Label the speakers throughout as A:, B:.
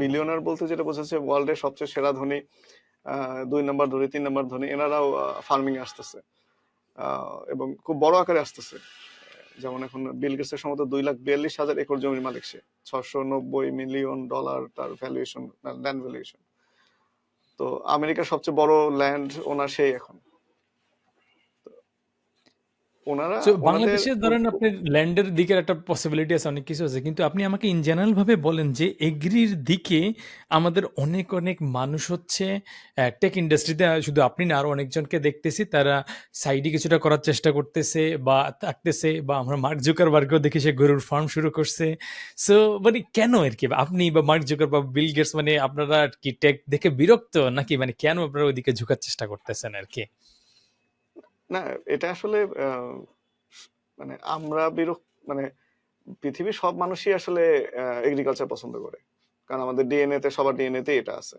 A: Billionaire বলতে যেটা বোঝাচ্ছে ওয়ার্ল্ডের সবচেয়ে সেরা ধনী দুই নম্বর ধনী, তিন নম্বর ধনী, এনারাও ফার্মিং আসতেছে। এবং খুব বড় আকারে আসতেছে। যেমন এখন বিল গেটসের সম্ভবত দুই লাখ বিয়াল্লিশ হাজার একর জমির মালিক সে। ছশো নব্বই মিলিয়ন ডলার তার ভ্যালুয়েশন ল্যান্ড ভ্যালুয়েশন তো আমেরিকার সবচেয়ে বড় ল্যান্ড ওনার সেই এখন। ওনারা ওনাদের
B: ধরেন আপনার ল্যান্ডের দিকের একটা পসিবিলিটি আছে অনেক কিছু আছে কিন্তু আপনি আমাকে ইন জেনারেল ভাবে বলেন যে এগ্রির দিকে আমাদের অনেক অনেক মানুষ হচ্ছে টেক ইন্ডাস্ট্রিতে শুধু আপনি না আরও অনেকজনকে দেখতেছি তারা সাইডে কিছুটা করার চেষ্টা করতেছে বা থাকতেছে বা আমরা মার্ক জুকার বার্গও দেখি সে গরুর ফার্ম শুরু করছে। সো মানে কেন আর কি? আপনি বা মার্ক জুকার বা বিল গেটস মানে আপনারা কি টেক দেখে বিরক্ত? নাকি মানে কেন আপনারা ওইদিকে ঝুঁকার চেষ্টা করতেছেন আর কি?
A: না, এটা আসলে মানে আমরা বিরক্ত মানে পৃথিবীর সব মানুষই আসলে এগ্রিকালচার পছন্দ করে। কারণ আমাদের ডিএনএ তে, সবার ডিএনএ তে এটা আছে।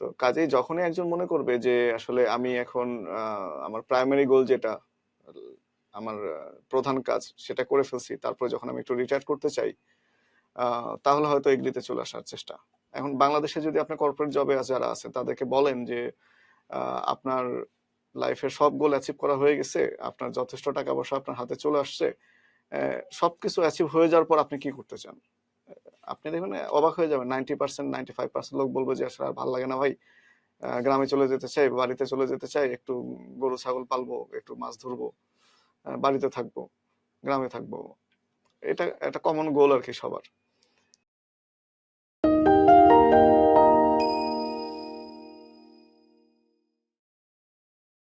A: তো কাজেই যখনই একজন মনে করবে যে, আসলে আমি এখন আমার প্রাইমারি গোল যেটা, আমার প্রধান কাজ সেটা করে ফেলছি, তারপরে যখন আমি একটু রিটায়ার করতে চাই তাহলে হয়তো এগ্রিতে চলে আসার চেষ্টা। এখন বাংলাদেশে যদি আপনার কর্পোরেট জবে যারা আছে, তাদেরকে বলেন যে আপনার লাইফের সব গোল অ্যাচিভ করা হয়ে গেছে, আপনার যথেষ্ট টাকা পয়সা আপনার হাতে চলে আসছে সবকিছু অ্যাচিভ হয়ে যাওয়ার পর আপনি কি করতে চান? আপনি দেখবেন অবাক হয়ে যাবেন ninety percent ninety five percent লোক বলব যে, আসলে আর ভালো লাগে না ভাই গ্রামে চলে যেতে চাই, বাড়িতে চলে যেতে চাই, একটু গরু, ছাগল পালবো, একটু মাছ ধরবো বাড়িতে থাকব, গ্রামে থাকব। এটা একটা কমন গোল আর কি সবার।